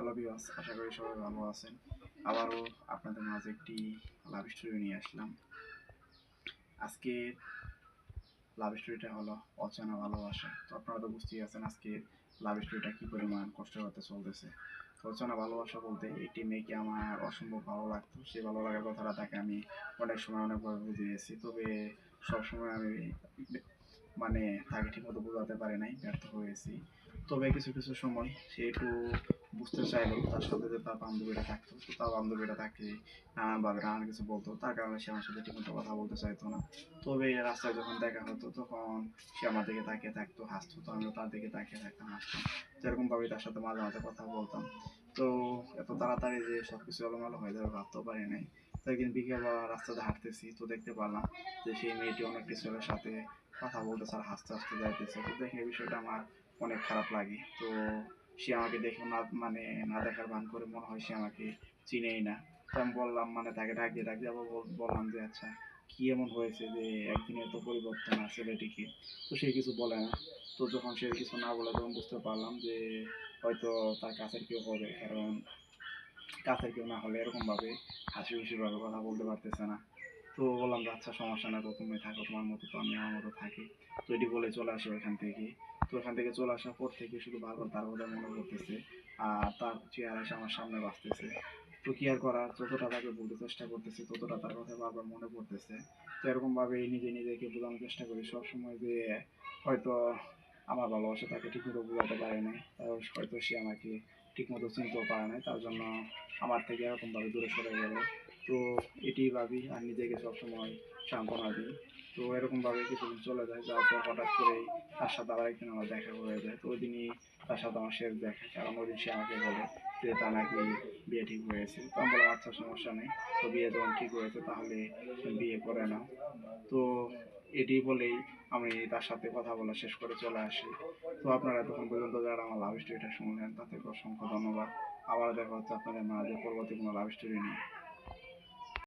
Hello আশা করি সবাই ভালো আছেন। আবারও আপনাদের মাঝে একটি লাভ স্টোরি নিয়ে আসলাম। আজকে লাভ স্টোরিটা হলো অচেনা ভালোবাসা। তো আপনারা তো বুঝতেই আছেন আজকে লাভ স্টোরিটা কী পরিমাণ কষ্ট করতে চলতেছে। অচেনা ভালোবাসা বলতে একটি মেয়েকে আমার অসম্ভব ভালো লাগতো। সেই ভালো লাগার কথাটা তাকে আমি অনেক সময় অনেকভাবে বুঝিয়েছি তবে সবসময় আমি মানে তাকে ঠিকমতো বোঝাতে পারি নাই, ব্যর্থ হয়েছি। তবে কিছু কিছু সময় সে একটু বুঝতে চাইলো তার সাথে যে তার বান্ধবীরা থাকতো, তো তার বান্ধবীরা তাকে নানানভাবে নানান কিছু বলতো। তার কারণে সে আমার সাথে ঠিকমতো কথা বলতে চাইতো না। তবে রাস্তায় যখন দেখা হতো, তখন সে আমার দিকে তাকিয়ে থাকতো, হাসতো। তো আমিও তার দিকে তাকিয়ে থাকতাম, হাসতাম। যেরকম ভাবে তার সাথে মাঝে মাঝে কথা বলতাম। তো এত তাড়াতাড়ি যে সব কিছু এলোমেলো হয়ে যাবে ভাবতেও পারি নাই। তো একদিন বিকেলবেলা রাস্তাতে হাঁটতেছি, তো দেখতে পারলাম যে সেই মেয়েটি অনেক ছেলের সাথে কথা বলতেছে আর হাসতে হাসতে যাইতেছে। তো দেখে বিষয়টা আমার অনেক খারাপ লাগে। তো সে আমাকে দেখে না মানে না দেখার ভান করে মনে হয় সে আমাকে চিনেই না। তো আমি বললাম মানে তাকে ডাক দিয়ে ডাক দিয়ে আবার বল- বললাম যে আচ্ছা কি এমন হয়েছে যে একদিনে এত পরিবর্তন আছে ছেলেটিকে তো সে কিছু বলে না। তো যখন সে কিছু না বলে, তখন বুঝতে পারলাম যে হয়তো তার কাছের কেউ হবে, কারণ কাছের কেউ না হলে এরকম ভাবে হাসি খুশি ভাবে কথা বলতে পারতেছে না। তো বললাম যে আচ্ছা সমস্যা না তো তুমি থাকো, তোমার মতো তো আমি আমার মতো থাকি। তো এটি বলে চলে আসি ওইখান থেকে। তো ওখান থেকে চলে আসার পর থেকে শুধু বারবার তার কথা মনে করতেছে আর তার চেহারা এসে আমার সামনে বাঁচতেছে। তো কি আর করার? যতটা তাকে বলতে চেষ্টা করতেছে, ততটা তার কথা বারবার মনে পড়তেছে। তো এরকমভাবে নিজে নিজেকে বোঝানোর চেষ্টা করি সবসময় যে, হয়তো আমার ভালোবাসা তাকে ঠিকমতো বোঝাতে পারে না হয়তো সে আমাকে ঠিকমতো চিনতেও পারে নাই, তার জন্য আমার থেকে এরকমভাবে দূরে সরে গেল। তো এটি ভাবি আর নিজেকে সবসময় সান্ত্বনা দিই। তো এরকমভাবে কিছুদিন চলে যায়, যাওয়ার পর হঠাৎ করেই তার সাথে আবার একদিন আমার দেখা হয়ে যায়। তো ওই দিনই তার সাথে আমার শেষ দেখা, কারণ ওই দিন সে আমাকে বলে যে তার নাকি বিয়ে ঠিক হয়েছে। তো আমি বললাম আচ্ছা সমস্যা নেই। তো বিয়ে যখন ঠিক হয়েছে তাহলে বিয়ে করে নাও। তো এটি বলেই আমি তার সাথে কথা বলা শেষ করে চলে আসি। তো আপনারা এতক্ষণ পর্যন্ত যারা আমার লাভ স্টোরিটা শুনলেন, তাদেরকে অসংখ্য ধন্যবাদ। আবার দেখা হচ্ছে আপনাদের মাঝে পরবর্তী কোনো লাভ স্টোরি নিয়ে।